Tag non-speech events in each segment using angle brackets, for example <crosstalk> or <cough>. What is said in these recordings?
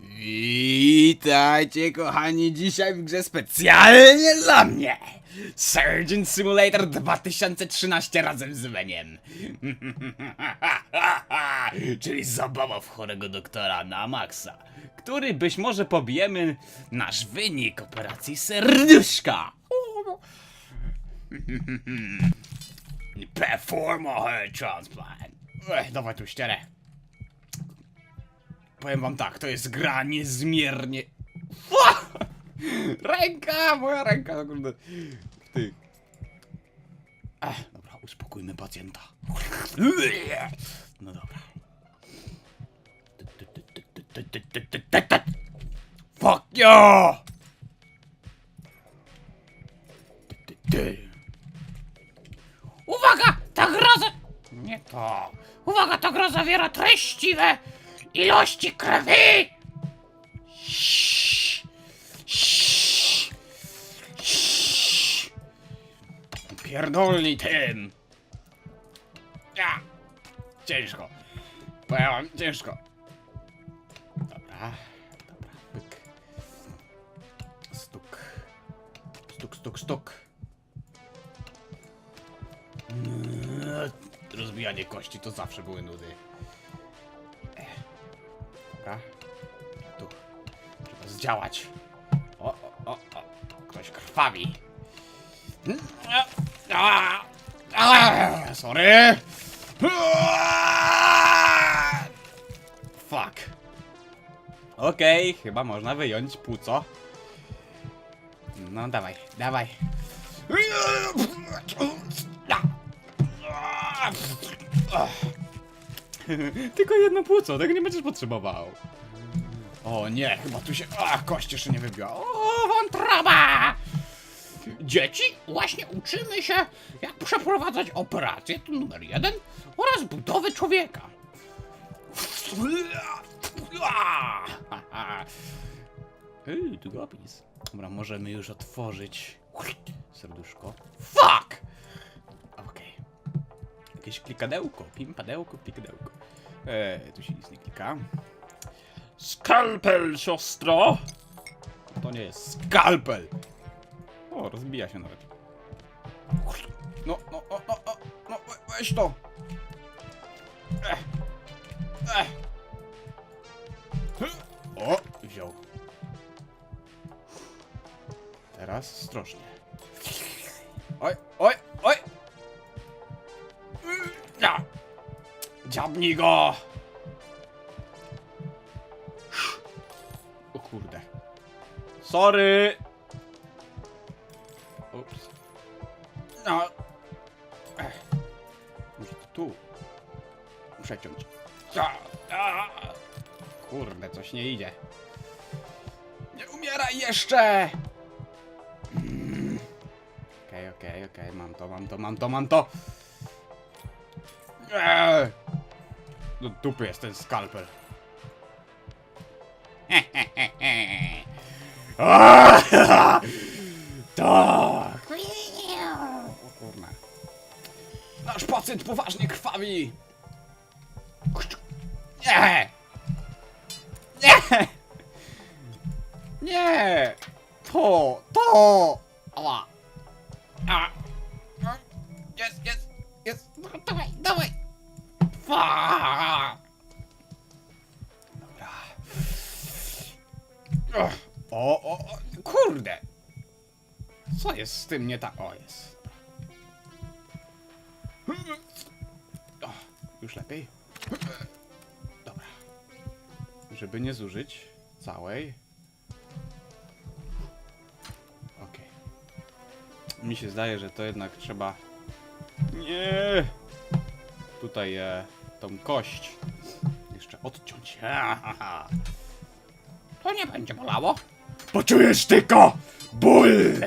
Witajcie kochani, dzisiaj w grze specjalnie dla mnie. Surgeon Simulator 2013 razem z Weniem. <laughs> Czyli zabawa w chorego doktora na maksa Który być może pobijemy nasz wynik operacji serduszka. <laughs> Perform a heart transplant Ech, dawaj tu ścierę Powiem wam tak, to jest gra niezmiernie... Ręka, moja ręka, no kurde. Ty. Ech, dobra, uspokójmy pacjenta. No dobra. Fuck you! Uwaga! Ta gra za... Nie to. Uwaga, ta gra zawiera treściwe ilości krwi! Pierdolnij tym! Ja. Ciężko. Powiem wam, ciężko. Dobra, dobra, pyk. Stuk. Stuk, stuk, stuk. Mm, Rozbijanie kości to zawsze były nudy. Dobra. Tu. Trzeba zdziałać. O, o, o. Ktoś krwawi. A, a, sorry. Fuck. Okej, chyba można wyjąć płuco. No dawaj, dawaj. <laughs> Tylko jedno płuco, tego nie będziesz potrzebował. O nie, chyba tu się... Ach, kość jeszcze nie wybiła. O, Wątroba! Dzieci, właśnie uczymy się, jak przeprowadzać operację, to numer jeden, oraz budowy człowieka. <laughs> Ej, długopis. Dobra, możemy już otworzyć serduszko. Fuck! Okej. Jakieś klikadełko, pimpadełko, pikadełko. Eee, tu się nic nie klika. Skalpel, siostro! To nie jest skalpel! O, rozbija się nawet. No, no, no, no, no, no we- weź to! Ech. Ech. O, wziął. Teraz ostrożnie. Oj, oj, Dziabnij go! O kurde. Sorry! Ups. No. Ech. To tu. Przeciąć. A, a. Kurde, coś nie idzie. Nie umieraj jeszcze! Mm. Okej, okej, okej, mam to, mam to, mam to, mam to! Eee. Do dupy jest ten skalpel. <laughs> Tak! O kurna. Nasz pacjent poważnie krwawi! Nie! Nie! Nie! To! To! Ała! A! Jest, jest, jest! No, dawaj, dawaj! Dobra. O, o, o, kurde! Co jest z tym nie tak? O, jest. O, już lepiej? Dobra. Żeby nie zużyć całej. Okej. Mi się zdaje, że to jednak trzeba... Nie! Tutaj e, tą kość jeszcze odciąć. <laughs> To nie będzie bolało. Poczujesz tylko ból!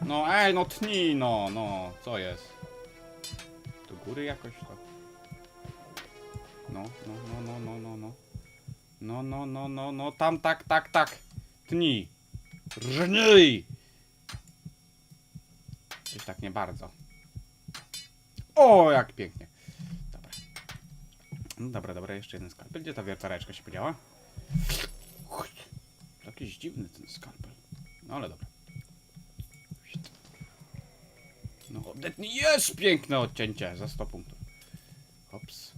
No ej, no tnij, no, no, co jest? Do góry jakoś to. No, no, no, no, no, no, no. No, no, no, no, no, tam, tak, tak, tak. Tnij. Rżnij! Coś tak nie bardzo. O, jak pięknie. No dobra, dobra, jeszcze jeden skalpel. Gdzie ta wiertareczka się podziała? Jakiś dziwny ten skalpel. No ale dobra. No odetnij. Jest piękne odcięcie za 100 punktów. Hops.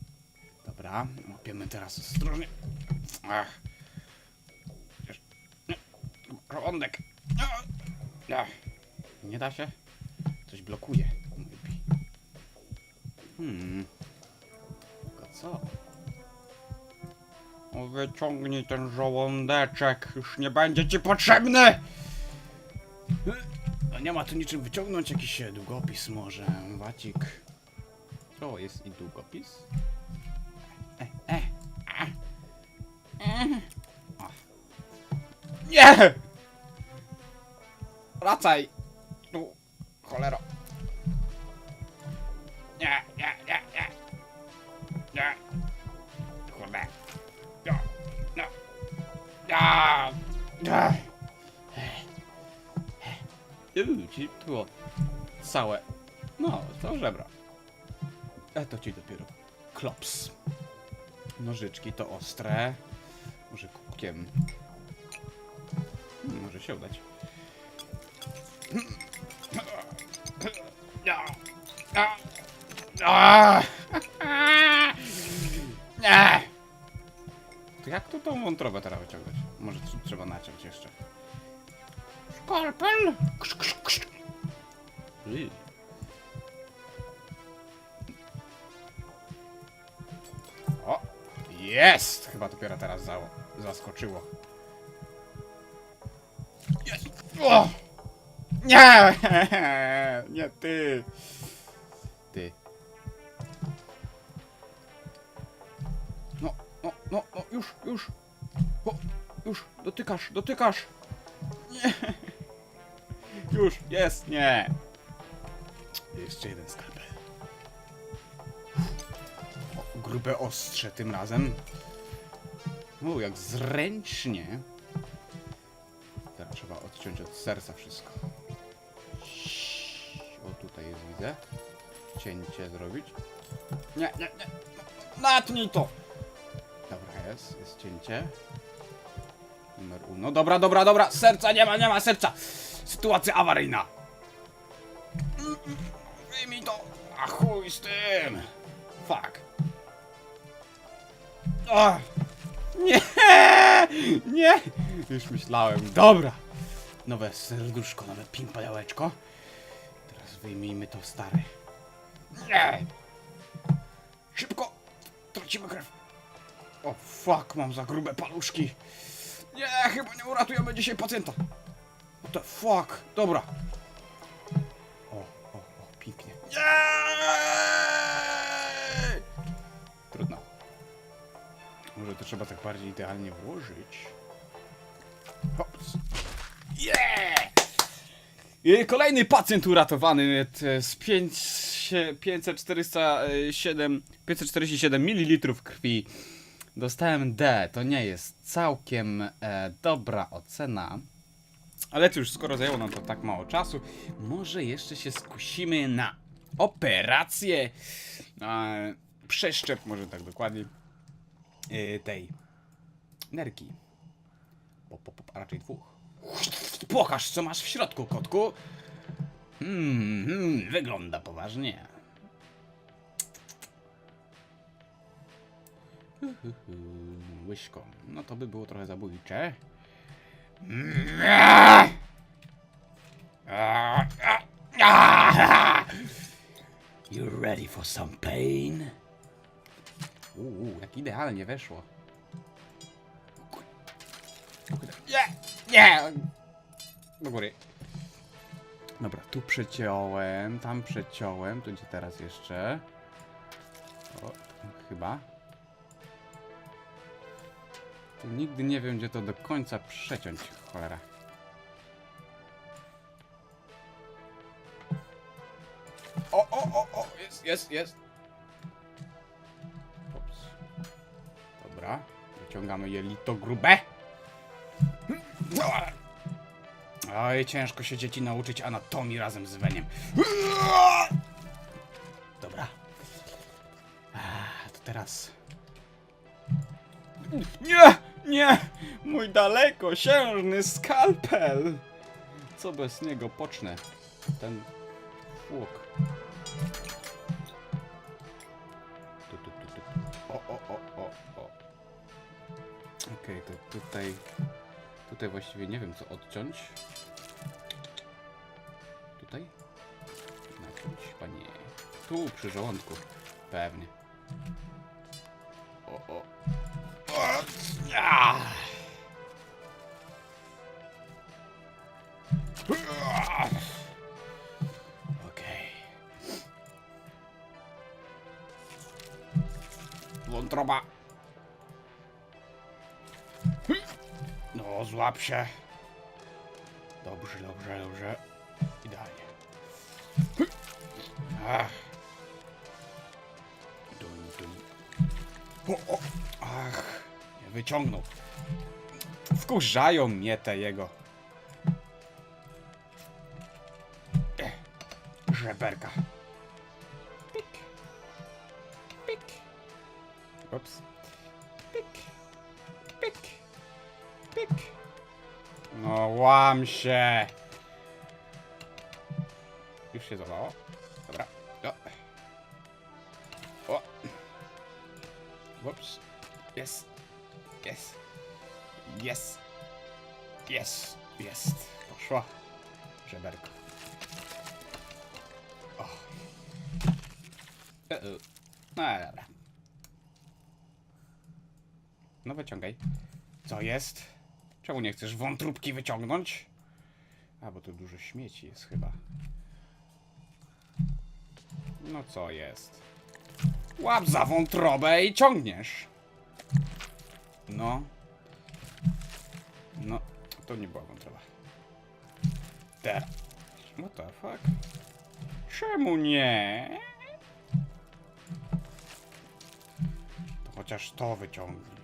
Dobra, łapiemy teraz ostrożnie. Ach. Żołądek. Ach. Nie da się? Coś blokuje. Hmm. Co? O, wyciągnij ten żołądeczek. Już nie będzie ci potrzebny! No nie ma tu niczym wyciągnąć. Jakiś długopis może. Wacik. O, jest i długopis. E, e. E. Nie! Wracaj! Tu, cholero. Nie. Nie. Ja. Ja. Uuu, ci było całe. No, to żebra. E to ci dopiero klops. Nożyczki to ostre. Może kubkiem. Hmm, Może się udać. <laughs> To jak tu tą wątrobę teraz wyciągać? Może tr- trzeba naciąć jeszcze. Skalpel! Ksz, ksz, ksz. Yy. O! Jest! Chyba dopiero teraz za zaskoczyło. Jest! O! Nie! <laughs> Nie ty! Ty. No, no, no, no, już, już. O, już, dotykasz, dotykasz. Nie. Już, jest, nie. Jeszcze jeden skalpel. O, grube ostrze tym razem. O, jak zręcznie. Teraz trzeba odciąć od serca wszystko. O, tutaj jest, widzę. Cięcie zrobić. Nie, nie, nie. Natnij to! Dobra, jest, jest cięcie. Numer uno. Dobra, dobra, dobra. Serca nie ma, nie ma serca. Sytuacja awaryjna. Wyjmij to. A chuj z tym. Fuck. O! Nie! Nie! Już myślałem. Dobra. Nowe serduszko, nowe pimpajałeczko. Teraz wyjmijmy to stare. Nie! Szybko! Tracimy krew. O fuck, mam za grube paluszki. Nie, chyba nie uratujemy dzisiaj pacjenta. What the fuck? Dobra. O, o, o, pięknie. Nie! Trudno. Może to trzeba tak bardziej idealnie włożyć. Hops. Yeah! Kolejny pacjent uratowany z 5, 500, 407, 547 ml krwi. Dostałem D. To nie jest całkiem e, dobra ocena. Ale cóż, skoro zajęło nam to tak mało czasu, może jeszcze się skusimy na operację. E, przeszczep, może tak dokładnie, e, tej nerki. Pop, pop, pop, a raczej dwóch. Pokaż, co masz w środku, kotku. Hmm, hmm, wygląda poważnie. <laughs> Łyżką. No to by było trochę zabójcze. You ready for some pain? Uuu, jak idealnie weszło. Nie! Nie! Do góry. Dobra, tu przeciąłem, tam przeciąłem, tu gdzie teraz jeszcze. O, chyba. Tu nigdy nie wiem, gdzie to do końca przeciąć, cholera. O, o, o, o, jest, jest, jest. Ups. Dobra, wyciągamy jelito grube. Oj, ciężko się dzieci nauczyć anatomii razem z weniem. Dobra. To teraz. Nie! Nie! Mój dalekosiężny skalpel! Co bez niego pocznę? Ten łuk. Tu, tu, tu, tu. O, o, o, o, o. Okej, to tutaj... Tutaj właściwie nie wiem co odciąć. Tutaj? Naciąć? Chyba nie. Tu, przy żołądku. Pewnie. Okej. Wątroba. No, złap się. Dobrze, dobrze, dobrze. Idealnie. Ach. Dum, dum. O, o. Ach, wyciągnął. Wkurzają mnie te jego. Ech, Żeberka. Pik. Pik. Ups. Pik. Pik. Pik. No łam się. Już się złapało? Dobra. O. O. Jest. Jest. Jest. Jest. Jest. Poszło. Żeberko. O. E -e. No dobra. No wyciągaj. Co jest? Czemu nie chcesz wątróbki wyciągnąć? A, bo tu dużo śmieci jest chyba. No co jest? Łap za wątrobę i ciągniesz. No. To nie była wątroba. Teraz. What the fuck? Czemu nie? To chociaż to wyciągnij.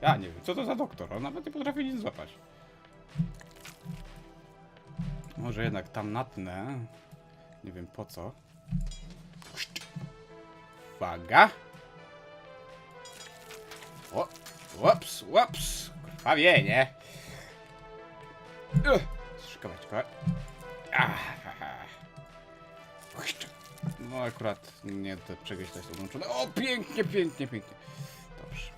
Ja nie wiem, co to za doktor? On nawet nie potrafi nic złapać. Może jednak tam natnę. Nie wiem po co. Uwaga. O, łops, łops. Krwawienie. Ugh, Szkołeczko. Ah. No akurat nie do czegoś to jest odłączone. O, pięknie, pięknie, pięknie. Dobrze.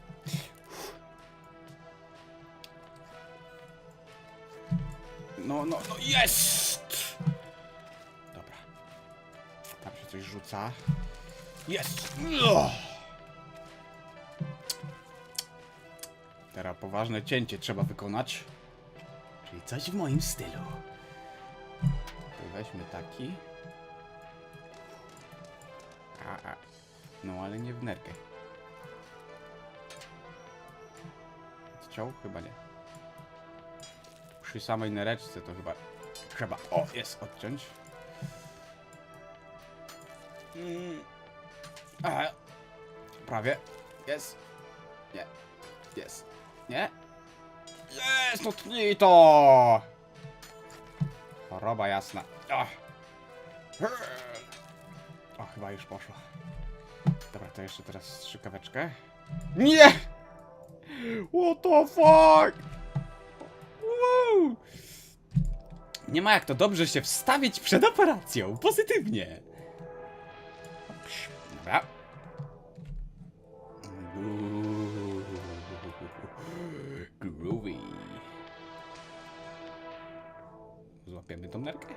No, no, no, jest! Dobra. Tam się coś rzuca. Jest! Ugh. Teraz poważne cięcie trzeba wykonać. Coś w moim stylu. Weźmy taki. A, a. No ale nie w nerkę. Odciął? Chyba nie. Przy samej nereczce to chyba trzeba. O, jest odciąć. Mm. A, prawie. Jest. Nie. Jest. Nie. Jest, no tnij to! Choroba jasna. O. o, chyba już poszło. Dobra, to jeszcze teraz strzykaweczkę. Nie! What the fuck? Wow! Nie ma jak to dobrze się wstawić przed operacją. Pozytywnie. Dobra. Groovy. Złapiemy tą nerkę?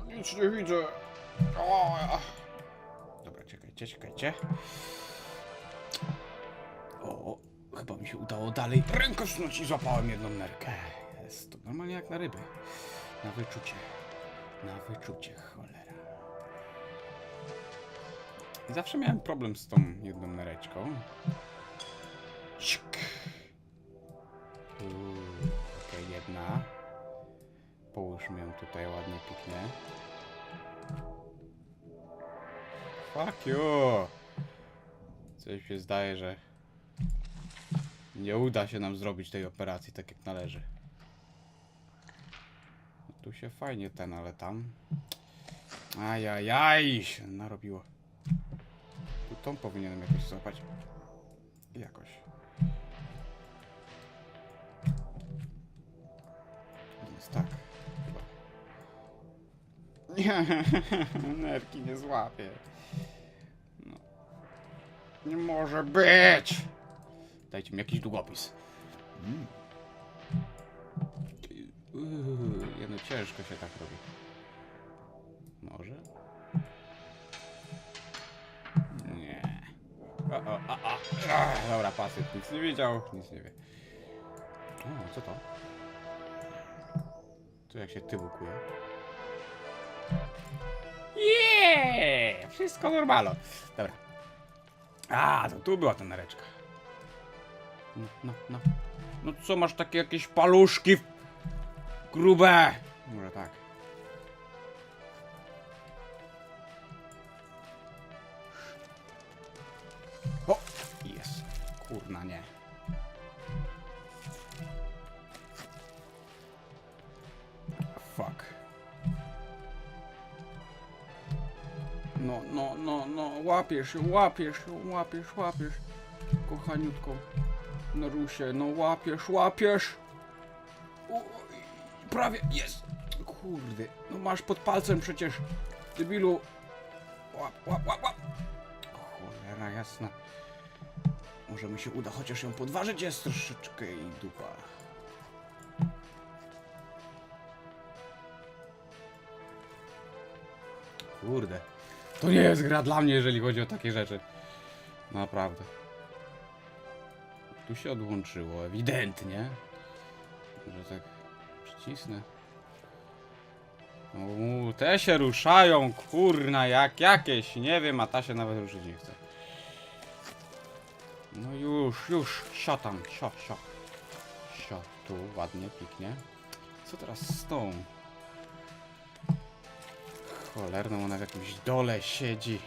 O, nic nie widzę. O, ja. Dobra, czekajcie, czekajcie. O, chyba mi się udało dalej rękosunąć i złapałem jedną nerkę. Jest to normalnie jak na ryby. Na wyczucie. Na wyczucie, cholera. Zawsze miałem problem z tą jedną nereczką. Uuu, jedna. Połóżmy ją tutaj ładnie, pięknie. Fuck you! Coś się zdaje, że nie uda się nam zrobić tej operacji tak jak należy. No tu się fajnie ten, ale tam... Ajajaj, się narobiło. Tu tą powinienem jakoś złapać. Jakoś. <laughs> Nerki nie złapie. No. Nie może być! Dajcie mi jakiś długopis. Mm. Uuu, ciężko się tak robi. Może? Nie. O, o, o, o. Ach, Dobra, pasyt nic nie wiedział, nic nie wie. O, co to? Tu jak się tyłkuje. Jeee! Wszystko normalo. Dobra. A, to tu była ta nareczka. No, no, no. No co, masz takie jakieś paluszki grube? Może tak. O! Jest. Kurna, nie. No, no, no, no, łapiesz ją, łapiesz ją, łapiesz, łapiesz. Kochaniutką. No Rusie, no łapiesz, łapiesz. Prawie, jest. Kurde, no masz pod palcem przecież, debilu. Łap, łap, łap, łap. Cholera jasna. Może mi się uda chociaż ją podważyć jest troszeczkę i dupa. Kurde. To nie jest gra dla mnie, jeżeli chodzi o takie rzeczy. Naprawdę. Tu się odłączyło, ewidentnie. Że tak przycisnę. Uuu, te się ruszają, kurna, jak jakieś, nie wiem, a ta się nawet ruszyć nie chce. No już, już, sio tam, sio, sio. Sio, tu, ładnie, piknie. Co teraz z tą? Cholerną, ona w jakimś dole siedzi.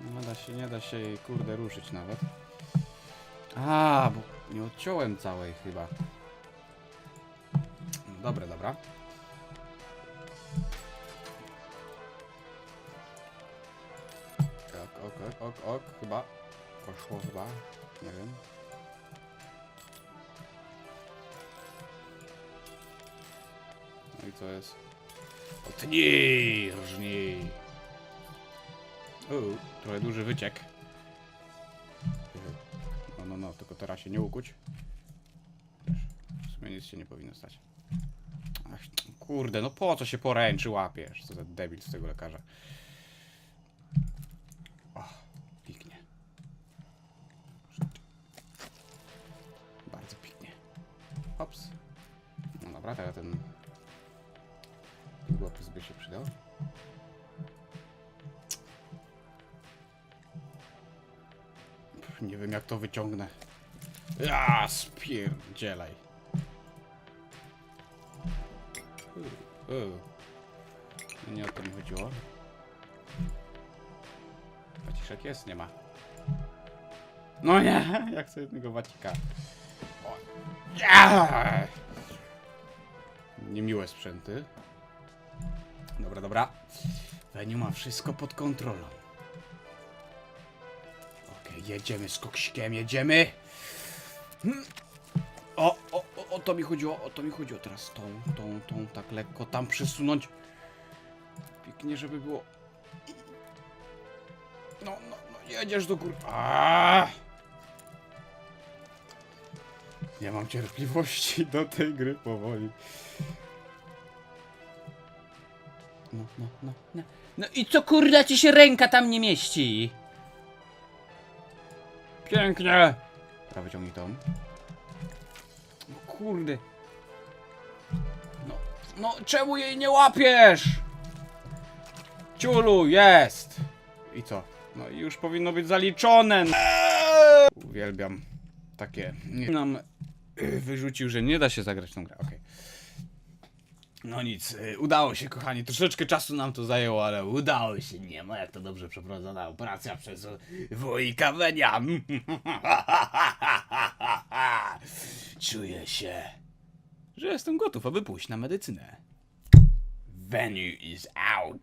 Nie da się, nie da się jej, kurde, ruszyć nawet. A, bo nie odciąłem całej chyba. Dobra, dobra. Ok, ok, ok, ok, ok, chyba. Poszło chyba, nie wiem. No i co jest? Otnij, rżnij. Uuu, trochę duży wyciek. No, no, no, tylko teraz się nie ukuć. W sumie nic się nie powinno stać. Ach, kurde, no po co się poręczy łapiesz? Co za debil z tego lekarza. O, piknie. Bardzo piknie. Hops. No dobra, teraz ten długopis by się przydał. Nie wiem jak to wyciągnę. Ja spierdzielaj. U. No Nie o to mi chodziło. Waciszek jest, nie ma. No nie, <laughs> jak chcę jednego wacika. O. Niemiłe sprzęty. Weniu ma wszystko pod kontrolą. Okej, jedziemy z koksikiem, jedziemy. Hmm. O, o, o, o to mi chodziło, o to mi chodziło. Teraz tą, tą, tą, tak lekko tam przesunąć. Pięknie, żeby było. No, no, no, jedziesz do góry. Aaaa! Nie mam cierpliwości do tej gry powoli. No, no, no, no. No i co kurda ci się ręka tam nie mieści? Pięknie! Dobra, wyciągnij tą. No kurde. No, no czemu jej nie łapiesz? Ciulu, jest! I co? No i już powinno być zaliczone. Uwielbiam takie. Nie nam y, wyrzucił, że nie da się zagrać tą grę. Okej. No nic, y, udało się, kochani. Troszeczkę czasu nam to zajęło, ale udało się. Nie ma jak to dobrze przeprowadzona operacja przez wujka Wenia. <laughs> Czuję się, że jestem gotów, aby pójść na medycynę. Venue is out.